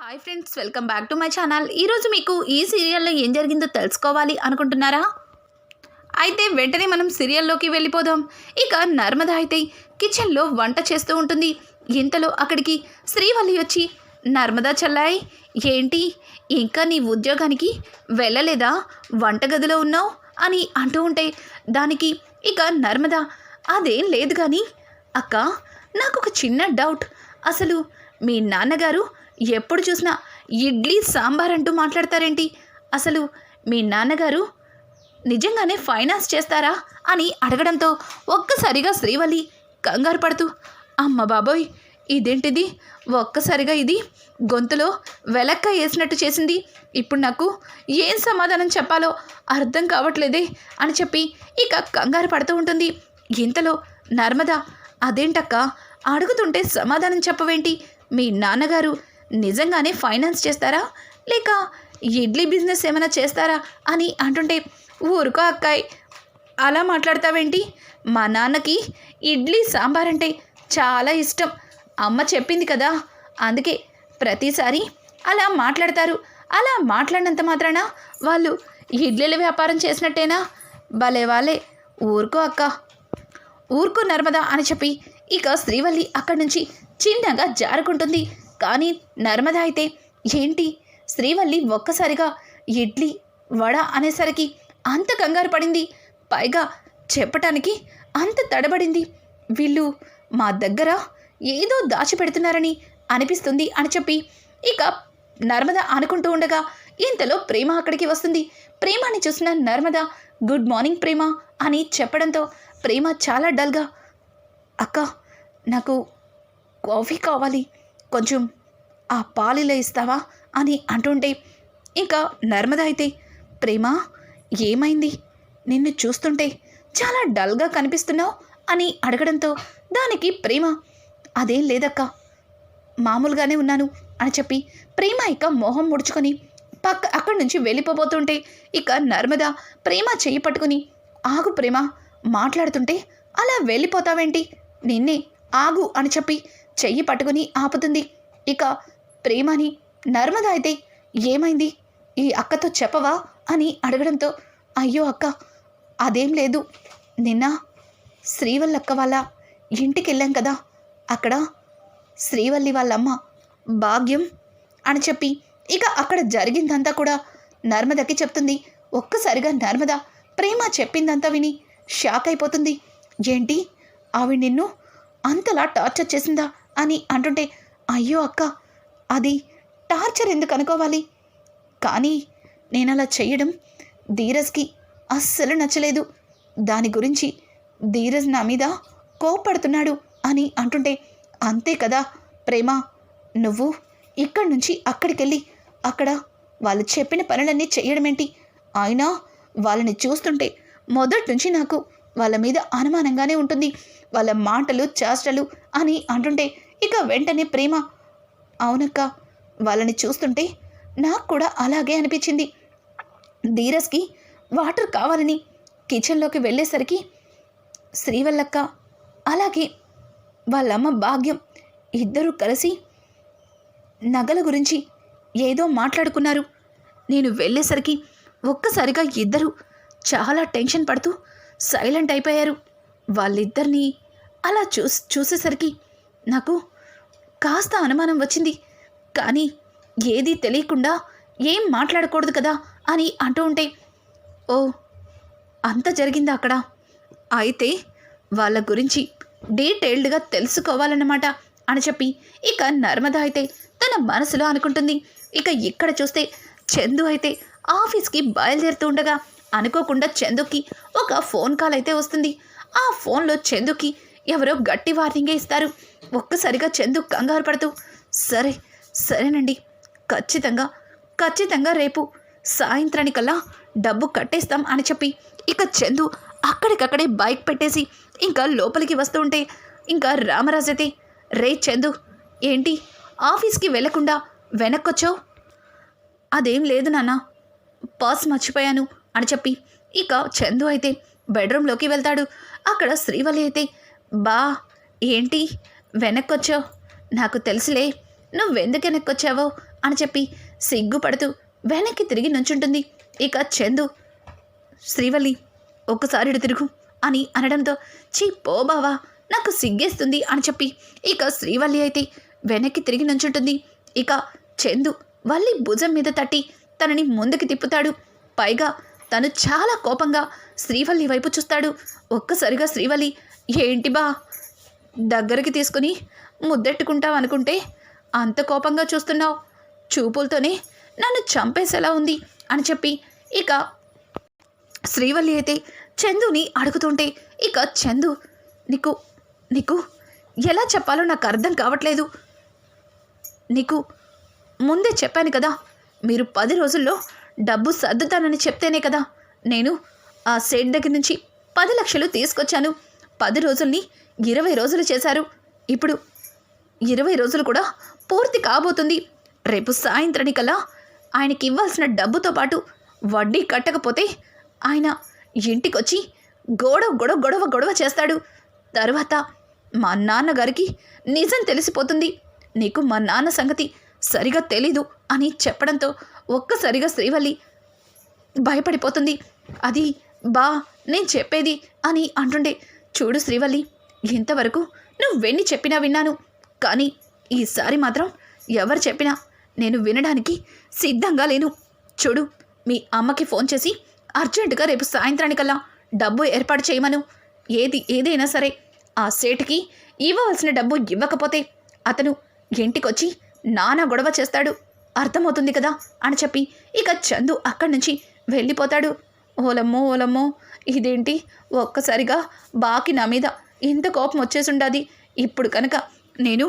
Hi friends welcome back to my channel ఈరోజు మీకు ఈ సీరియల్లో ఏం జరిగిందో తెలుసుకోవాలి అనుకుంటున్నారా? అయితే వెంటనే మనం సీరియల్లోకి వెళ్ళిపోదాం. ఇక నర్మద అయితే కిచెన్లో వంట చేస్తూ ఉంటుంది. ఇంతలో అక్కడికి శ్రీవల్లి వచ్చి నర్మదా చల్లాయ్ ఏంటి? ఇంకా నీ ఉద్యోగానికి వెళ్ళలేదా? వంటగదిలో ఉన్నావు? అని అంటూ ఉంటే దానికి ఇక నర్మద అదేం లేదు కానీ అక్క నాకు ఒక చిన్న డౌట్ అసలు మీ నాన్నగారు ఎప్పుడు చూసినా ఇడ్లీ సాంబార్ అంటూ మాట్లాడతారేంటి? అసలు మీ నాన్నగారు నిజంగానే ఫైనాన్స్ చేస్తారా అని అడగడంతో ఒక్కసారిగా శ్రీవల్లి కంగారు పడుతూ అమ్మ బాబోయ్ ఇదేంటిది? ఒక్కసారిగా ఇది గొంతులో వెలక్క వేసినట్టు చేసింది. ఇప్పుడు నాకు ఏం సమాధానం చెప్పాలో అర్థం కావట్లేదే అని చెప్పి ఇక కంగారు పడుతూ ఉంటుంది. ఇంతలో నర్మదా అదేంటక్క? అడుగుతుంటే సమాధానం చెప్పవేంటి? మీ నాన్నగారు నిజంగానే ఫైనాన్స్ చేస్తారా? లేక ఇడ్లీ బిజినెస్ ఏమైనా చేస్తారా? అని అంటుంటే ఊరుకో అక్కాయ్ అలా మాట్లాడతావేంటి? మా నాన్నకి ఇడ్లీ సాంబార్ అంటే చాలా ఇష్టం. అమ్మ చెప్పింది కదా. అందుకే ప్రతిసారి అలా మాట్లాడతారు. అలా మాట్లాడినంత మాత్రాన? వాళ్ళు ఇడ్లీల వ్యాపారం చేసినట్టేనా? భలే వాళ్ళే ఊరుకో అక్క. ఊరుకో నర్మదా అని చెప్పి ఇక శ్రీవల్లి అక్కడి నుంచి చిన్నగా జారుకుంటుంది. కానీ నర్మద అయితే ఏంటి? శ్రీవల్లి ఒక్కసారిగా ఇడ్లీ వడ అనేసరికి అంత కంగారు పడింది. పైగా చెప్పటానికి అంత తడబడింది. వీళ్ళు మా దగ్గర ఏదో దాచిపెడుతున్నారని అనిపిస్తుంది అని చెప్పి ఇక నర్మద అనుకుంటూ ఉండగా ఇంతలో ప్రేమ అక్కడికి వస్తుంది. ప్రేమని చూసిన నర్మద గుడ్ మార్నింగ్ ప్రేమ అని చెప్పడంతో ప్రేమ చాలా డల్గా అక్క నాకు కాఫీ కావాలి. కొంచెం ఆ పాలిలో ఇస్తావా అని అంటుంటే ఇంకా నర్మద అయితే ప్రేమ ఏమైంది? నిన్ను చూస్తుంటే చాలా డల్గా కనిపిస్తున్నావు అని అడగడంతో దానికి ప్రేమ అదేం లేదక్క. మామూలుగానే ఉన్నాను అని చెప్పి ప్రేమ ఇక మొహం ముడుచుకొని పక్క అక్కడి నుంచి వెళ్ళిపోబోతుంటే ఇక నర్మద ప్రేమ చేయి పట్టుకుని ఆగు ప్రేమ మాట్లాడుతుంటే అలా వెళ్ళిపోతావేంటి? నిన్నే ఆగు అని చెప్పి చెయ్యి పట్టుకుని ఆపుతుంది. ఇక ప్రేమని నర్మద అయితే ఏమైంది? ఈ అక్కతో చెప్పవా? అని అడగడంతో అయ్యో అక్క అదేం లేదు. నిన్న శ్రీవల్లక్క వాళ్ళ ఇంటికి వెళ్ళాం కదా. అక్కడ శ్రీవల్లి వాళ్ళమ్మ భాగ్యం అని చెప్పి ఇక అక్కడ జరిగిందంతా కూడా నర్మదకి చెప్తుంది. ఒక్కసారిగా నర్మద ప్రేమ చెప్పిందంతా విని షాక్ అయిపోతుంది. ఏంటి? ఆవిడ నిన్ను అంతలా టార్చర్ చేసిందా? అని అంటుంటే అయ్యో అక్క అది టార్చర్ ఎందుకు అనుకోవాలి? కానీ నేను అలా చేయడం ధీరజ్కి అస్సలు నచ్చలేదు. దాని గురించి ధీరజ్ నా మీద కోపడుతున్నాడు అని అంటుంటే అంతే కదా ప్రేమ నువ్వు ఇక్కడి నుంచి అక్కడికెళ్ళి అక్కడ వాళ్ళు చెప్పిన పనులన్నీ చేయడమేంటి? అయినా వాళ్ళని చూస్తుంటే మొదటి నుంచి నాకు వాళ్ళ మీద అనుమానంగానే ఉంటుంది. వాళ్ళ మాటలు చేష్టలు అని అంటుంటే ఇక వెంటనే ప్రేమ. అవునక్క వాళ్ళని చూస్తుంటే నాకు కూడా అలాగే అనిపించింది. ధీరజ్కి వాటర్ కావాలని కిచెన్లోకి వెళ్ళేసరికి శ్రీవల్లక్క అలాగే వాళ్ళమ్మ భాగ్యం ఇద్దరూ కలిసి నగల గురించి ఏదో మాట్లాడుకున్నారు. నేను వెళ్ళేసరికి ఒక్కసారిగా ఇద్దరు చాలా టెన్షన్ పడుతూ సైలెంట్ అయిపోయారు. వాళ్ళిద్దరినీ అలా చూ చూసేసరికి నాకు కాస్త అనుమానం వచ్చింది. కానీ ఏదీ తెలియకుండా ఏం మాట్లాడకూడదు కదా అని అంటూ ఉంటే ఓ అంత జరిగిందా అక్కడ? అయితే వాళ్ళ గురించి డీటెయిల్డ్గా తెలుసుకోవాలన్నమాట అని చెప్పి ఇక నర్మద అయితే తన మనసులో అనుకుంటుంది. ఇక ఇక్కడ చూస్తే చందు అయితే ఆఫీస్కి బయలుదేరుతూ ఉండగా అనుకోకుండా చందుకి ఒక ఫోన్ కాల్ అయితే వస్తుంది. ఆ ఫోన్లో చందుకి ఎవరో గట్టి వార్నింగే ఇస్తారు. ఒక్కసారిగా చందు కంగారు పడుతూ సరే సరేనండి. ఖచ్చితంగా ఖచ్చితంగా రేపు సాయంత్రానికల్లా డబ్బు కట్టేస్తాం అని చెప్పి ఇక చందు అక్కడికక్కడే బైక్ పెట్టేసి ఇంకా లోపలికి వస్తూ ఉంటే ఇంకా రామరాజు అయితే రే చందు ఏంటి? ఆఫీస్కి వెళ్ళకుండా వెనక్కొచ్చావు? అదేం లేదు నాన్న పర్స్ మర్చిపోయాను అని చెప్పి ఇక చందు అయితే బెడ్రూమ్లోకి వెళ్తాడు. అక్కడ శ్రీవల్లి అయితే బా ఏంటి? వెనక్కొచ్చావు? నాకు తెలుసులే. నువ్వెందుకు వెనక్కొచ్చావో? అని చెప్పి సిగ్గుపడుతూ వెనక్కి తిరిగి నుంచుంటుంది. ఇక చందు శ్రీవల్లి ఒక్కసారి తిరుగు అని అనడంతో చీ పో బావా నాకు సిగ్గేస్తుంది అని చెప్పి ఇక శ్రీవల్లి అయితే వెనక్కి తిరిగి నుంచుంటుంది. ఇక చందు వల్లి భుజం మీద తట్టి తనని ముందుకు తిప్పుతాడు. పైగా తను చాలా కోపంగా శ్రీవల్లి వైపు చూస్తాడు. ఒక్కసారిగా శ్రీవల్లి ఏంటి బా? దగ్గరికి తీసుకుని ముద్దెట్టుకుంటావు అనుకుంటే అంత కోపంగా చూస్తున్నావు. చూపులతోనే నన్ను చంపేసేలా ఉంది అని చెప్పి ఇక శ్రీవల్లి అయితే చందుని అడుగుతుంటే ఇక చందు నీకు నీకు ఎలా చెప్పాలో నాకు అర్థం కావట్లేదు. నీకు ముందే చెప్పాను కదా మీరు పది రోజుల్లో డబ్బు సర్దుతానని చెప్తేనే కదా నేను ఆ సేట్ దగ్గర నుంచి పది లక్షలు తీసుకొచ్చాను. పది రోజుల్ని ఇరవై రోజులు చేశారు. ఇప్పుడు ఇరవై రోజులు కూడా పూర్తి కాబోతుంది. రేపు సాయంత్రానికల్లా ఆయనకి ఇవ్వాల్సిన డబ్బుతో పాటు వడ్డీ కట్టకపోతే ఆయన ఇంటికొచ్చి గొడవ గొడవ గొడవ గొడవ చేస్తాడు. తర్వాత మా నాన్నగారికి నిజం తెలిసిపోతుంది. నీకు మా నాన్న సంగతి సరిగా తెలీదు అని చెప్పడంతో ఒక్కసారిగా శ్రీవల్లి భయపడిపోతుంది. అది బా నేను చెప్పేది అని అంటుండే. చూడు శ్రీవల్లి ఇంతవరకు నువ్వెన్ని చెప్పినా విన్నాను. కానీ ఈసారి మాత్రం ఎవరు చెప్పినా నేను వినడానికి సిద్ధంగా లేను. చూడు మీ అమ్మకి ఫోన్ చేసి అర్జెంటుగా రేపు సాయంత్రానికల్లా డబ్బు ఏర్పాటు చేయమను. ఏది ఏదైనా సరే ఆ సేటుకి ఇవ్వవలసిన డబ్బు ఇవ్వకపోతే అతను ఇంటికొచ్చి నానా గొడవ చేస్తాడు. అర్థమవుతుంది కదా అని చెప్పి ఇక చందు అక్కడి నుంచి వెళ్ళిపోతాడు. ఓలమ్మో ఓలమ్మో ఇదేంటి? ఒక్కసారిగా బాకి నా మీద ఇంత కోపం వచ్చేసుండాది. ఇప్పుడు కనుక నేను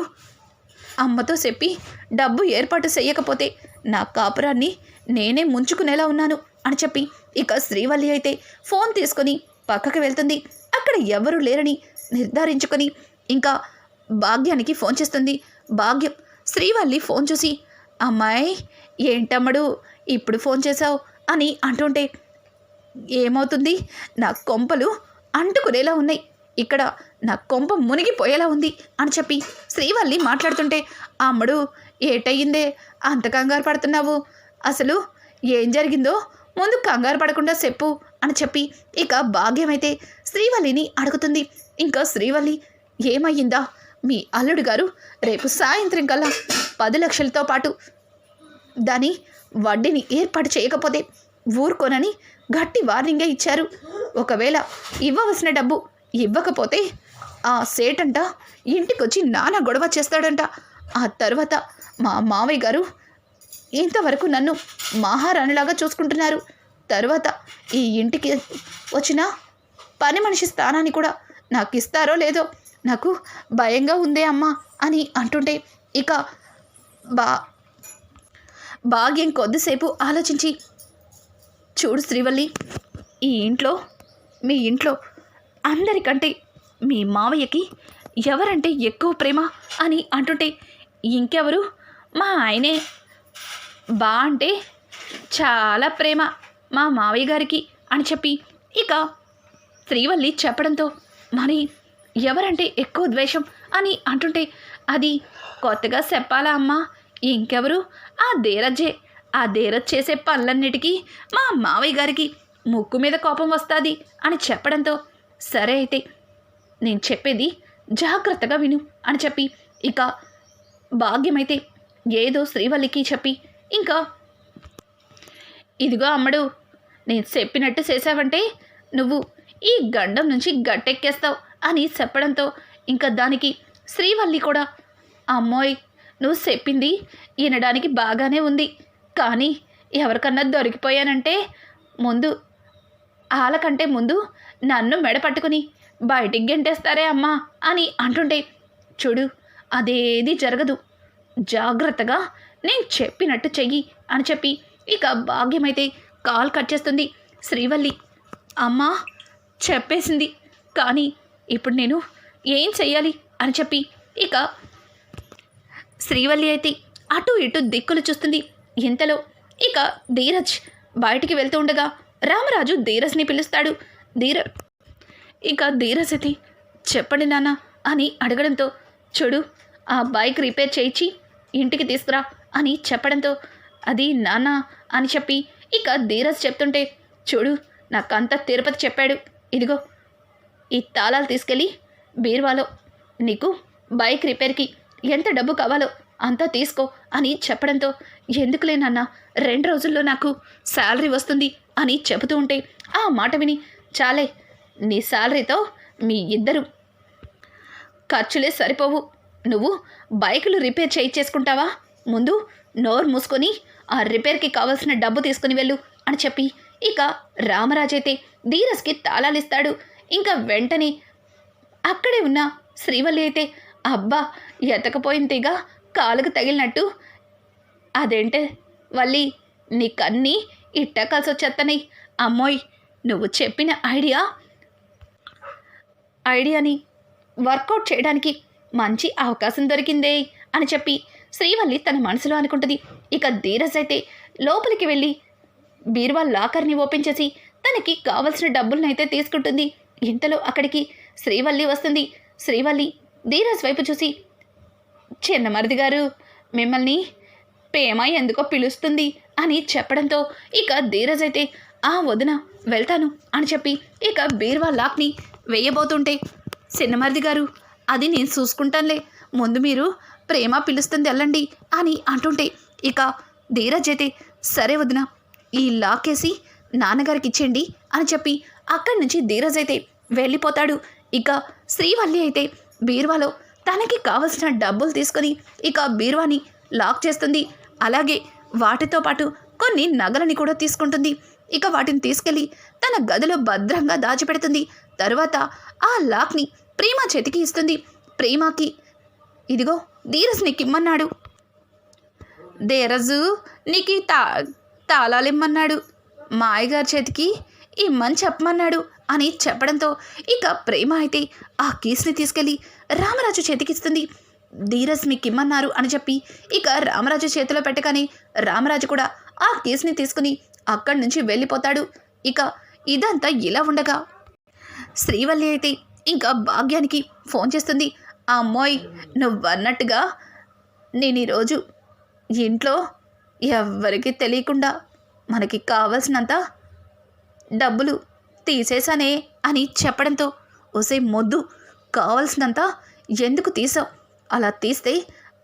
అమ్మతో చెప్పి డబ్బు ఏర్పాటు చేయకపోతే నా కాపురాన్ని నేనే ముంచుకునేలా ఉన్నాను అని చెప్పి ఇక శ్రీవల్లి అయితే ఫోన్ తీసుకొని పక్కకి వెళ్తుంది. అక్కడ ఎవరు లేరని నిర్ధారించుకొని ఇంకా భాగ్యానికి ఫోన్ చేస్తుంది. భాగ్యం శ్రీవల్లి ఫోన్ చూసి అమ్మాయి ఏంటమ్మడు? ఇప్పుడు ఫోన్ చేశావు? అని అంటుంటే ఏమవుతుంది? నా కొంపలు అంటుకునేలా ఉన్నాయి. ఇక్కడ నా కొంప మునిగిపోయేలా ఉంది అని చెప్పి శ్రీవల్లి మాట్లాడుతుంటే అమ్మడు ఏటయ్యిందే? అంత కంగారు పడుతున్నావు? అసలు ఏం జరిగిందో ముందు కంగారు పడకుండా చెప్పు అని చెప్పి ఇక భాగ్యమైతే శ్రీవల్లిని అడుగుతుంది. ఇంకా శ్రీవల్లి ఏమయ్యిందా? మీ అల్లుడు గారు రేపు సాయంత్రం కల్లా పది లక్షలతో పాటు దాని వడ్డీని ఏర్పాటు చేయకపోతే ఊరుకోనని గట్టి వార్నింగే ఇచ్చారు. ఒకవేళ ఇవ్వవలసిన డబ్బు ఇవ్వకపోతే ఆ సేటంట ఇంటికొచ్చి నానా గొడవ చేస్తాడంట. ఆ తర్వాత మా మావయ్య గారు ఇంతవరకు నన్ను మహారాణిలాగా చూసుకుంటున్నారు. తర్వాత ఈ ఇంటికి వచ్చిన పని మనిషి స్థానాన్ని కూడా నాకు ఇస్తారో లేదో నాకు భయంగా ఉందే అమ్మా అని అంటుంటే ఇక బా భాగ్యం కొద్దిసేపు ఆలోచించి చూడు శ్రీవల్లి ఈ ఇంట్లో మీ ఇంట్లో అందరికంటే మీ మావయ్యకి ఎవరంటే ఎక్కువ ప్రేమ అని అంటుంటే ఇంకెవరు? మా ఆయనే. బా అంటే చాలా ప్రేమ మా మావయ్య గారికి అని చెప్పి ఇక శ్రీవల్లి చెప్పడంతో మరి ఎవరంటే ఎక్కువ ద్వేషం అని అంటుంటే అది కొత్తగా చెప్పాలా అమ్మా? ఇంకెవరు? ఆ ధీరజ్జే ఆ ధీరజ్ చేసే పనులన్నిటికీ మా మావయ్య గారికి ముక్కు మీద కోపం వస్తుంది అని చెప్పడంతో సరే అయితే నేను చెప్పేది జాగ్రత్తగా విను అని చెప్పి ఇక భాగ్యమైతే ఏదో శ్రీవల్లికి చెప్పి ఇంకా ఇదిగో అమ్మడు నేను చెప్పినట్టు చేసావంటే నువ్వు ఈ గండం నుంచి గట్టెక్కేస్తావు అని చెప్పడంతో ఇంకా దానికి శ్రీవల్లి కూడా అమ్మోయ్ నువ్వు చెప్పింది వినడానికి బాగానే ఉంది. కానీ ఎవరికన్నా దొరికిపోయానంటే ముందు వాళ్ళకంటే ముందు నన్ను మెడ పట్టుకుని బయటికి గెంటేస్తారే అమ్మా అని అంటుంటే చూడు అదేది జరగదు. జాగ్రత్తగా నేను చెప్పినట్టు చెయ్యి అని చెప్పి ఇక భాగ్యమైతే కాల్ కట్ చేస్తుంది శ్రీవల్లి. అమ్మా చెప్పేసింది. కానీ ఇప్పుడు నేను ఏం చెయ్యాలి అని చెప్పి ఇక శ్రీవల్లి అయితే అటు ఇటు దిక్కులు చూస్తుంది. ఇంతలో ఇక ధీరజ్ బయటికి వెళ్తూ ఉండగా రామరాజు ధీరజ్ని పిలుస్తాడు. ధీర ఇక ధీరజ్ చెప్పండి నాన్న అని అడగడంతో చూడు ఆ బైక్ రిపేర్ చేయించి ఇంటికి తీసుకురా అని చెప్పడంతో అది నాన్న అని చెప్పి ఇక ధీరజ్ చెప్తుంటే చూడు నాకంతా తిరుపతి చెప్పాడు. ఇదిగో ఈ తాళాలు తీసుకెళ్ళి బీర్వాలో నీకు బైక్ రిపేర్కి ఎంత డబ్బు కావాలో అంతా తీసుకో అని చెప్పడంతో ఎందుకులే నాన్న రెండు రోజుల్లో నాకు శాలరీ వస్తుంది అని చెబుతూ ఉంటే ఆ మాట విని చాలే నీ శాలరీతో మీ ఇద్దరు ఖర్చులే సరిపోవు. నువ్వు బైకులు రిపేర్ చేయించేసుకుంటావా? ముందు నోరు మూసుకొని ఆ రిపేర్కి కావాల్సిన డబ్బు తీసుకుని వెళ్ళు అని చెప్పి ఇక రామరాజైతే ధీరస్కి తాళాలిస్తాడు. ఇంకా వెంటనే అక్కడే ఉన్న శ్రీవల్లి అయితే అబ్బా ఎతకపోయింతేగా కాలుకు తగిలినట్టు. అదేంటే వల్లి నీ కన్నీ ఇట్ట కలిసి వచ్చేత్తనాయి అమ్మోయ్ నువ్వు చెప్పిన ఐడియా? ఐడియాని వర్కౌట్ చేయడానికి మంచి అవకాశం దొరికిందే అని చెప్పి శ్రీవల్లి తన మనసులో అనుకుంటుంది. ఇక ధీరజ్ అయితే లోపలికి వెళ్ళి బీర్వా లాకర్ని ఓపెన్ చేసి తనకి కావలసిన డబ్బులను అయితే తీసుకుంటుంది. ఇంతలో అక్కడికి శ్రీవల్లి వస్తుంది. శ్రీవల్లి ధీరజ్ వైపు చూసి చిన్నమరిది గారు మిమ్మల్ని ప్రేమ ఎందుకో పిలుస్తుంది అని చెప్పడంతో ఇక ధీరజ్ అయితే ఆ వదిన వెళ్తాను అని చెప్పి ఇక బీర్వా లాక్ని వేయబోతుంటే చిన్నమరిది గారు అది నేను చూసుకుంటానులే. ముందు మీరు ప్రేమ పిలుస్తుంది వెళ్ళండి అని అంటుంటే ఇక ధీరజ్ అయితే సరే వదిన ఈ లాకేసి నాన్నగారికి ఇచ్చేయండి అని చెప్పి అక్కడి నుంచి ధీరజ్ అయితే వెళ్ళిపోతాడు. ఇక శ్రీవల్లి అయితే బీర్వాలో తనకి కావలసిన డబ్బులు తీసుకొని ఇక బీర్వాని లాక్ చేస్తుంది. అలాగే వాటితో పాటు కొన్ని నగలని కూడా తీసుకుంటుంది. ఇక వాటిని తీసుకెళ్ళి తన గదిలో భద్రంగా దాచిపెడుతుంది. తరువాత ఆ లాక్ని ప్రేమ చేతికి ఇస్తుంది. ప్రేమకి ఇదిగో ధీరజ్ నీకిమ్మన్నాడు. ధీరజు నీకు తా తాళాలిమ్మన్నాడు. మాయగారి చేతికి ఇమ్మని చెప్పమన్నాడు అని చెప్పడంతో ఇక ప్రేమ అయితే ఆ కీస్ని తీసుకెళ్ళి రామరాజు చేతికిస్తుంది. ధీరజ్ మీకు ఇమ్మన్నారు అని చెప్పి ఇక రామరాజు చేతిలో పెట్టగానే రామరాజు కూడా ఆ కేసుని తీసుకుని అక్కడి నుంచి వెళ్ళిపోతాడు. ఇక ఇదంతా ఇలా ఉండగా శ్రీవల్లి అయితే ఇంకా భాగ్యానికి ఫోన్ చేస్తుంది. అమ్మోయ్ నువ్వు అన్నట్టుగా నేను ఈరోజు ఇంట్లో ఎవ్వరికి తెలియకుండా మనకి కావలసినంత డబ్బులు తీసేశానే అని చెప్పడంతో ఒసే మొద్దు కావలసినంత ఎందుకు తీసావు? అలా తీస్తే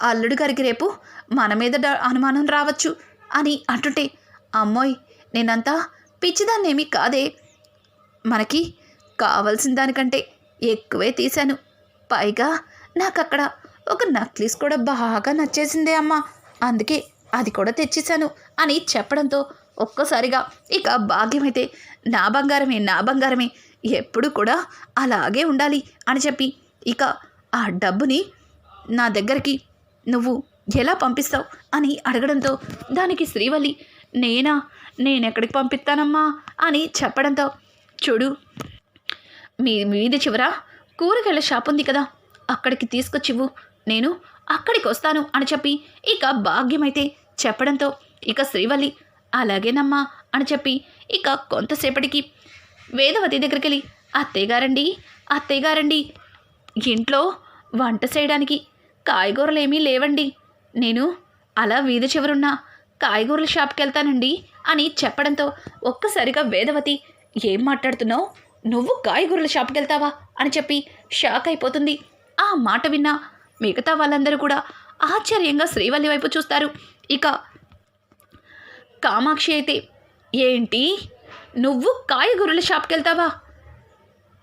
అల్లుడు గారికి రేపు మన మీద అనుమానం రావచ్చు అని అంటుంటే అమ్మోయ్ నేనంతా పిచ్చిదాన్నేమీ కాదే. మనకి కావలసిన దానికంటే ఎక్కువే తీశాను. పైగా నాకు అక్కడ ఒక నక్లీస్ కూడా బాగా నచ్చేసిందే అమ్మ. అందుకే అది కూడా తెచ్చేశాను అని చెప్పడంతో ఒక్కసారిగా ఇక భాగ్యమైతే నా బంగారమే నా బంగారమే ఎప్పుడు కూడా అలాగే ఉండాలి అని చెప్పి. ఇక ఆ డబ్బుని నా దగ్గరికి నువ్వు ఎలా పంపిస్తావు అని అడగడంతో దానికి శ్రీవల్లి నేనా? నేనెక్కడికి పంపిస్తానమ్మా? అని చెప్పడంతో చూడు మీ వీధి చివర కూరగాయల షాప్ ఉంది కదా అక్కడికి తీసుకొచ్చివ్వు. నేను అక్కడికి వస్తాను అని చెప్పి ఇక భాగ్యమైతే చెప్పడంతో ఇక శ్రీవల్లి అలాగేనమ్మా అని చెప్పి ఇక కొంతసేపటికి వేదవతి దగ్గరికి వెళ్ళి అత్తయ్యగారండి అత్తయ్యగారండి ఇంట్లో వంట చేయడానికి కాయగూరలు ఏమీ లేవండి. నేను అలా వీధి చివరున్న కాయగూరల షాప్కి వెళ్తానండి అని చెప్పడంతో ఒక్కసారిగా వేదవతి ఏం మాట్లాడుతున్నావు? నువ్వు కాయగూరల షాప్కి వెళ్తావా అని చెప్పి షాక్ అయిపోతుంది. ఆ మాట విన్న మిగతా వాళ్ళందరూ కూడా ఆశ్చర్యంగా శ్రీవల్లి వైపు చూస్తారు. ఇక కామాక్షి అయితే ఏంటి? నువ్వు కాయగూరల షాప్కి వెళ్తావా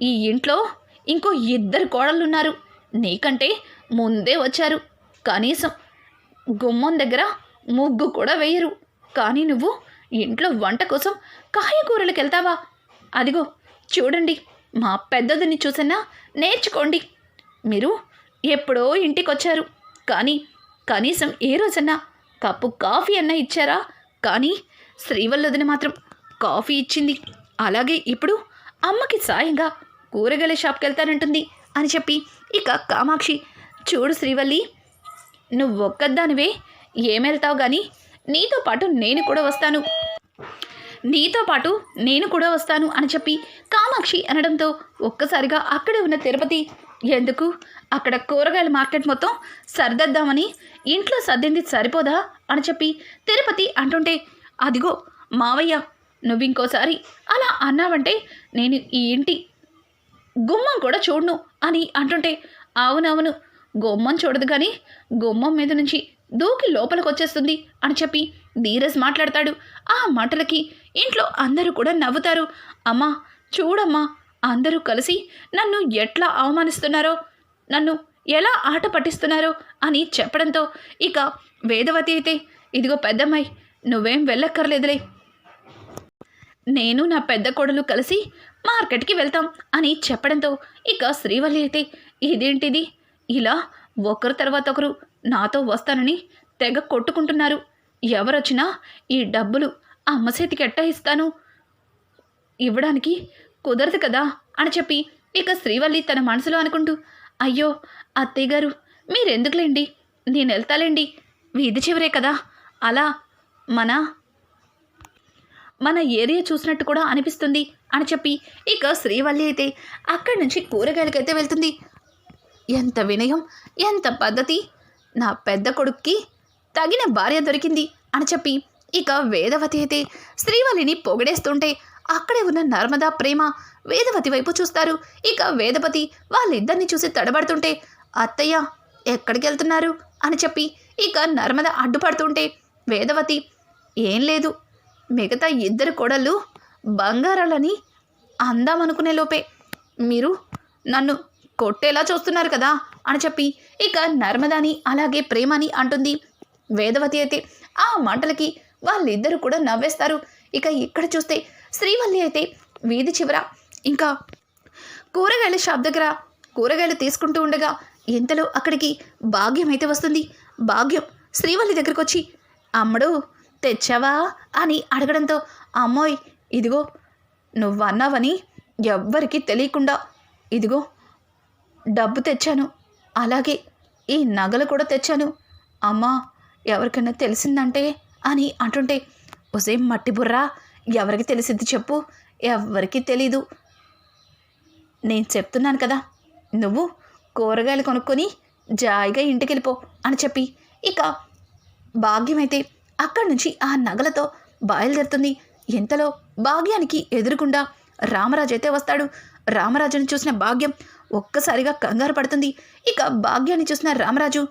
ఈ ఇంట్లో ఇంకో ఇద్దరు కోడళ్ళున్నారు. నీకంటే ముందే వచ్చారు. కనీసం గుమ్మం దగ్గర ముగ్గు కూడా వేయరు. కానీ నువ్వు ఇంట్లో వంట కోసం కాయగూరలకు వెళ్తావా అదిగో చూడండి. మా పెద్దదిని చూసన్నా నేర్చుకోండి. మీరు ఎప్పుడో ఇంటికి వచ్చారు కానీ కనీసం ఏ రోజన్నా కప్పు కాఫీ అన్నా ఇచ్చారా? కానీ శ్రీవల్లొదిన మాత్రం కాఫీ ఇచ్చింది. అలాగే ఇప్పుడు అమ్మకి సాయంగా కూరగాయల షాప్కి వెళ్తానంటుంది అని చెప్పి ఇక కామాక్షి చూడు శ్రీవల్లి నువ్వు ఒక్కదానివే ఏమెళ్తావు కానీ నీతో పాటు నేను కూడా వస్తాను. నీతో పాటు నేను కూడా వస్తాను అని చెప్పి కామాక్షి అనడంతో ఒక్కసారిగా అక్కడే ఉన్న తిరుపతి ఎందుకు? అక్కడ కూరగాయల మార్కెట్ మొత్తం సర్దద్దామని ఇంట్లో సర్దింది సరిపోదా? అని చెప్పి తిరుపతి అంటుంటే అదిగో మావయ్య నువ్వు ఇంకోసారి అలా అన్నావంటే నేను ఈ ఇంటి గుమ్మం కూడా చూడను అని అంటుంటే అవునవును గుమ్మం చూడదు కానీ గుమ్మం మీద నుంచి దూకి లోపలికి వచ్చేస్తుంది అని చెప్పి ధీరజ్ మాట్లాడతాడు. ఆ మాటలకి ఇంట్లో అందరూ కూడా నవ్వుతారు. అమ్మా చూడమ్మా అందరూ కలిసి నన్ను ఎట్లా అవమానిస్తున్నారో నన్ను ఎలా ఆట పట్టిస్తున్నారో అని చెప్పడంతో ఇక వేదవతి అయితే ఇదిగో పెద్దమ్మాయి నువ్వేం వెళ్ళక్కర్లేదులే నేను నా పెద్ద కొడలు కలిసి మార్కెట్కి వెళ్తాం అని చెప్పడంతో ఇక శ్రీవల్లి అయితే ఇదేంటిది? ఇలా ఒకరు తర్వాత ఒకరు నాతో వస్తానని తెగ కొట్టుకుంటున్నారు. ఎవరొచ్చినా ఈ డబ్బులు అమ్మ చేతికి ఎట్టా ఇస్తాను? ఇవ్వడానికి కుదరదు కదా? అని చెప్పి ఇక శ్రీవల్లి తన మనసులో అనుకుంటూ అయ్యో అత్తయ్య గారు మీరెందుకులేండి? నేను వెళ్తాలేండి? వీధి చివరే కదా? అలా మన మన ఏరియా చూసినట్టు కూడా అనిపిస్తుంది అని చెప్పి ఇక శ్రీవల్లి అయితే అక్కడి నుంచి కూరగాయలకైతే వెళ్తుంది. ఎంత వినయం ఎంత పద్ధతి నా పెద్ద కొడుక్కి తగిన భార్య దొరికింది అని చెప్పి ఇక వేదవతి అయితే శ్రీవల్లిని పొగిడేస్తుంటే అక్కడే ఉన్న నర్మదా ప్రేమ వేదవతి వైపు చూస్తారు. ఇక వేదవతి వాళ్ళిద్దరిని చూసి తడబడుతుంటే అత్తయ్య ఎక్కడికి వెళ్తున్నారు? అని చెప్పి ఇక నర్మద అడ్డుపడుతుంటే వేదవతి ఏం లేదు మిగతా ఇద్దరు కోడళ్ళు బంగారాలని అందామనుకునే లోపే. మీరు నన్ను కొట్టేలా చూస్తున్నారు కదా అని చెప్పి ఇక నర్మదాని అలాగే ప్రేమని అంటుంది. వేదవతి అయితే ఆ మాటలకి వాళ్ళిద్దరూ కూడా నవ్వేస్తారు. ఇక ఇక్కడ చూస్తే శ్రీవల్లి అయితే వీధి చివర. ఇంకా కూరగాయల షాప్ దగ్గర కూరగాయలు తీసుకుంటూ ఉండగా ఇంతలో అక్కడికి భాగ్యం అయితే వస్తుంది. భాగ్యం శ్రీవల్లి దగ్గరకు వచ్చి అమ్మడు తెచ్చావా అని అడగడంతో అమ్మోయ్ ఇదిగో నువ్వన్నావని ఎవ్వరికీ తెలియకుండా ఇదిగో డబ్బు తెచ్చాను. అలాగే ఈ నగలు కూడా తెచ్చాను. అమ్మా ఎవరికైనా తెలిసిందంటే అని అంటుంటే ఒసేం మట్టి బుర్రా ఎవరికి తెలిసిద్ది చెప్పు ఎవ్వరికీ తెలీదు. నేను చెప్తున్నాను కదా నువ్వు కూరగాయలు కొనుక్కొని జాయిగా ఇంటికి వెళ్ళిపో అని చెప్పి ఇక భాగ్యమైతే అక్కడి నుంచి ఆ నగలతో బయలుదేరుతుంది. ఎంతలో భాగ్యానికి ఎదురుకుండా రామరాజు అయితే వస్తాడు. రామరాజుని చూసిన భాగ్యం ఒక్కసారిగా కంగారు పడుతుంది. ఇక భాగ్యాన్ని చూసిన రామరాజు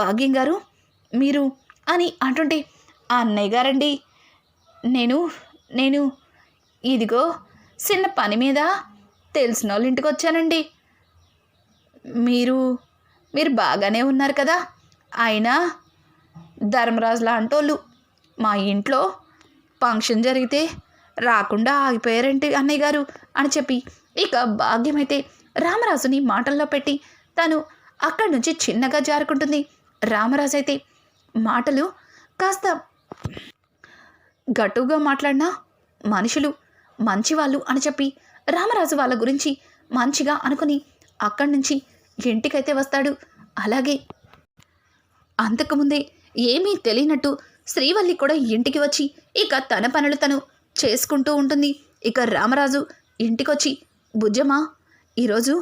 భాగ్యం గారు మీరు అని అంటుంటే ఆ అన్నయ్య గారండి నేను నేను ఇదిగో చిన్న పని మీద తెలిసిన వాళ్ళ ఇంటికి వచ్చానండి. మీరు మీరు బాగానే ఉన్నారు కదా. అయినా ధర్మరాజు లాంటోళ్ళు. మా ఇంట్లో ఫంక్షన్ జరిగితే రాకుండా ఆగిపోయారంటే అన్నయ్య గారు అని చెప్పి. ఇక భాగ్యమైతే రామరాజుని మాటల్లో పెట్టి తను అక్కడి నుంచి చిన్నగా జారుకుంటుంది. రామరాజు అయితే మాటలు కాస్త గట్టుగా మాట్లాడినా మనుషులు మంచివాళ్ళు అని చెప్పి రామరాజు వాళ్ళ గురించి మంచిగా అనుకుని అక్కడి నుంచి ఇంటికైతే వస్తాడు. అలాగే అంతకుముందే ఏమీ తెలియనట్టు శ్రీవల్లి కూడా ఇంటికి వచ్చి ఇక తన పనులు తను చేసుకుంటూ ఉంటుంది. ఇక రామరాజు ఇంటికొచ్చి బుజ్జమ్మా ఈరోజు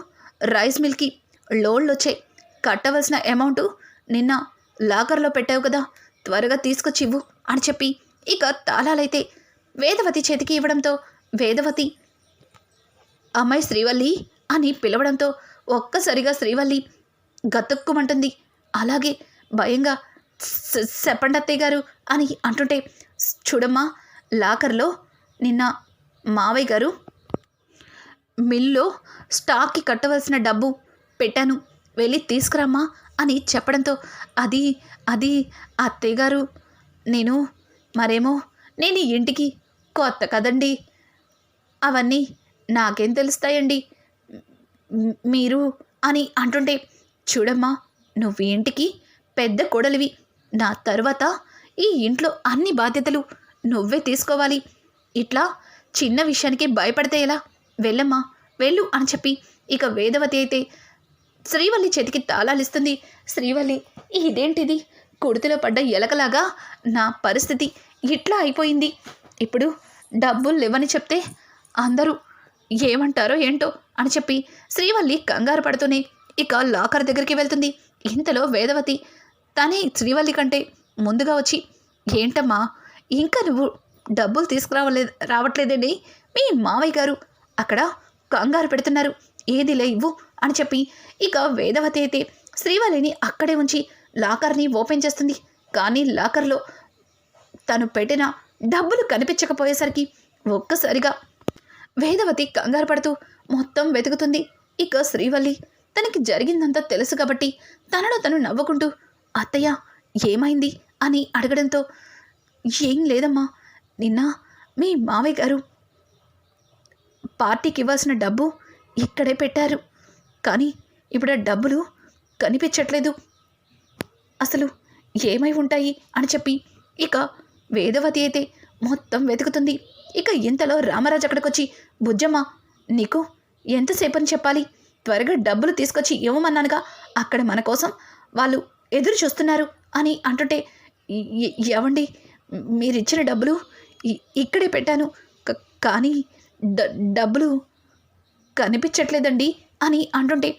రైస్ మిల్కి లోన్లు వచ్చాయి కట్టవలసిన అమౌంట్ నిన్న లాకర్లో పెట్టావు కదా త్వరగా తీసుకొచ్చి ఇవ్వు అని చెప్పి ఇక తాళాలైతే వేదవతి చేతికి ఇవ్వడంతో వేదవతి అమ్మాయి శ్రీవల్లి అని పిలవడంతో ఒక్కసారిగా శ్రీవల్లి గతుక్కుమంటుంది. అలాగే భయంగా చెప్పండి అత్తయ్య గారు అని అంటుంటే చూడమ్మా లాకర్లో నిన్న మావయ్య గారు మిల్లో స్టాక్కి కట్టవలసిన డబ్బు పెట్టాను వెళ్ళి తీసుకురమ్మా అని చెప్పడంతో అది అది అత్తయ్య గారు నేను మరేమో నేను ఇంటికి కొత్త కదండి. అవన్నీ నాకేం తెలుస్తాయండి? మీరు అని అంటుంటే చూడమ్మా నువ్వు ఇంటికి పెద్ద కోడలివి. నా తర్వాత ఈ ఇంట్లో అన్ని బాధ్యతలు నువ్వే తీసుకోవాలి. ఇట్లా చిన్న విషయానికి భయపడితే ఎలా? వెళ్ళమ్మా వెళ్ళు అని చెప్పి ఇక వేదవతి అయితే శ్రీవల్లి చేతికి తాళాలిస్తుంది శ్రీవల్లి ఇదేంటిది? కుడితిలో పడ్డ ఎలకలాగా నా పరిస్థితి ఇట్లా అయిపోయింది. ఇప్పుడు డబ్బులు లేవని చెప్తే అందరూ ఏమంటారో ఏంటో అని చెప్పి శ్రీవల్లి కంగారు పడుతూనే ఇక లాకర్ దగ్గరికి వెళ్తుంది. ఇంతలో వేదవతి తనే శ్రీవల్లి కంటే ముందుగా వచ్చి ఏంటమ్మా ఇంకా నువ్వు డబ్బులు తీసుకురావలే రావట్లేదండి? మీ మావయ్య గారు అక్కడ కంగారు పెడుతున్నారు. ఏదిలే ఇవ్వు అని చెప్పి ఇక వేదవతి అయితే శ్రీవల్లిని అక్కడే ఉంచి లాకర్ని ఓపెన్ చేస్తుంది. కానీ లాకర్లో తను పెట్టిన డబ్బులు కనిపించకపోయేసరికి ఒక్కసారిగా వేదవతి కంగారు పడుతూ మొత్తం వెతుకుతుంది. ఇక శ్రీవల్లి తనకి జరిగిందంతా తెలుసు కాబట్టి తనలో తను నవ్వుకుంటూ అత్తయ్య ఏమైంది? అని అడగడంతో ఏం లేదమ్మా నిన్న మీ మావయ్య గారు పార్టీకి ఇవ్వాల్సిన డబ్బు ఇక్కడే పెట్టారు. కానీ ఇప్పుడు ఆ డబ్బులు కనిపించట్లేదు. అసలు ఏమై ఉంటాయి? అని చెప్పి ఇక వేదవతి అయితే మొత్తం వెతుకుతుంది. ఇక ఇంతలో రామరాజు అక్కడికొచ్చి బుజ్జమ్మ నీకు ఎంతసేపని చెప్పాలి? త్వరగా డబ్బులు తీసుకొచ్చి ఇవ్వమన్నానుగా. అక్కడ మన కోసం వాళ్ళు ఎదురు చూస్తున్నారు అని అంటుంటే "ఎ- ఏవండి? మీరిచ్చిన డబ్బులు ఇక్కడే పెట్టాను. కానీ డ- డబ్బులు కనిపించట్లేదండి అని అంటుంటే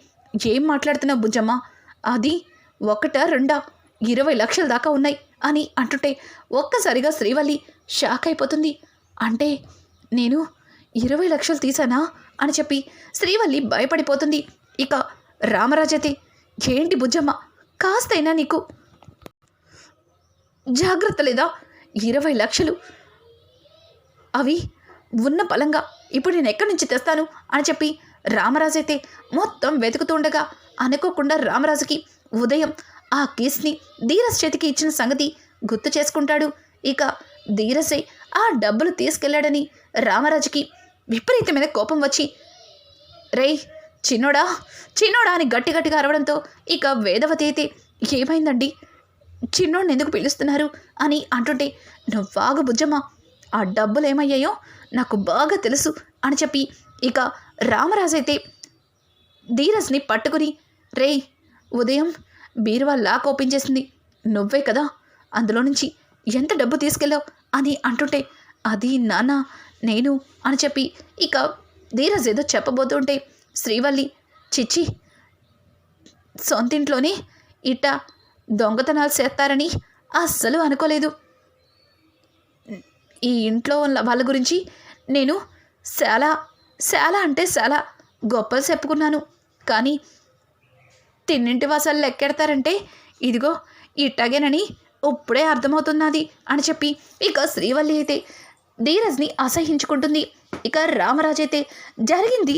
ఏం మాట్లాడుతున్నావు బుజ్జమ్మ? అది ఒకట రెండా? ఇరవై లక్షల దాకా ఉన్నాయి అని అంటుంటే ఒక్కసారిగా శ్రీవల్లి షాక్ అయిపోతుంది. అంటే నేను ఇరవై లక్షలు తీసానా అని చెప్పి శ్రీవల్లి భయపడిపోతుంది. ఇక రామరాజైతే ఏంటి బుజ్జమ్మ? కాస్తైనా నీకు జాగ్రత్త లేదా? ఇరవై లక్షలు. అవి ఉన్న పలంగా ఇప్పుడు నేను ఎక్కడి నుంచి తెస్తాను? అని చెప్పి రామరాజు అయితే మొత్తం వెతుకుతుండగా అనుకోకుండా రామరాజుకి ఉదయం ఆ కేసుని ధీరస్ చేతికి ఇచ్చిన సంగతి గుర్తు చేసుకుంటాడు. ఇక ధీరసే ఆ డబ్బులు తీసుకెళ్ళాడని రామరాజుకి విపరీతమైన కోపం వచ్చి రేయ్ చిన్నోడా? చిన్నోడా అని గట్టి గట్టిగా అరవడంతో ఇక వేదవతి అయితే ఏమైందండి? చిన్నోడిని ఎందుకు పిలుస్తున్నారు? అని అంటుంటే నువ్వాగు బుజ్జమ్మా ఆ డబ్బులు ఏమయ్యాయో నాకు బాగా తెలుసు అని చెప్పి ఇక రామరాజు అయితే ధీరజ్ని పట్టుకుని రేయ్ ఉదయం బీరువా లాక్ ఓపెన్ చేసింది. నువ్వే కదా అందులో నుంచి ఎంత డబ్బు తీసుకెళ్ళావు? అని అంటుంటే అది నాన్న నేను అని చెప్పి ఇక ధీరజ్ ఏదో చెప్పబోతుంటే శ్రీవల్లి చిచ్చి సొంతింట్లోనే ఇట్ట దొంగతనాలు చేస్తారని అస్సలు అనుకోలేదు. ఈ ఇంట్లో ఉన్న వాళ్ళ గురించి నేను చాలా చాలా అంటే చాలా గొప్పలు చెప్పుకున్నాను. కానీ తిన్నింటి వాసాలు లెక్కెడతారంటే ఇదిగో ఇట్టగేనని ఇప్పుడే అర్థమవుతున్నది అని చెప్పి ఇక శ్రీవల్లి అయితే ధీరజ్ని అసహించుకుంటుంది. ఇక రామరాజు అయితే జరిగింది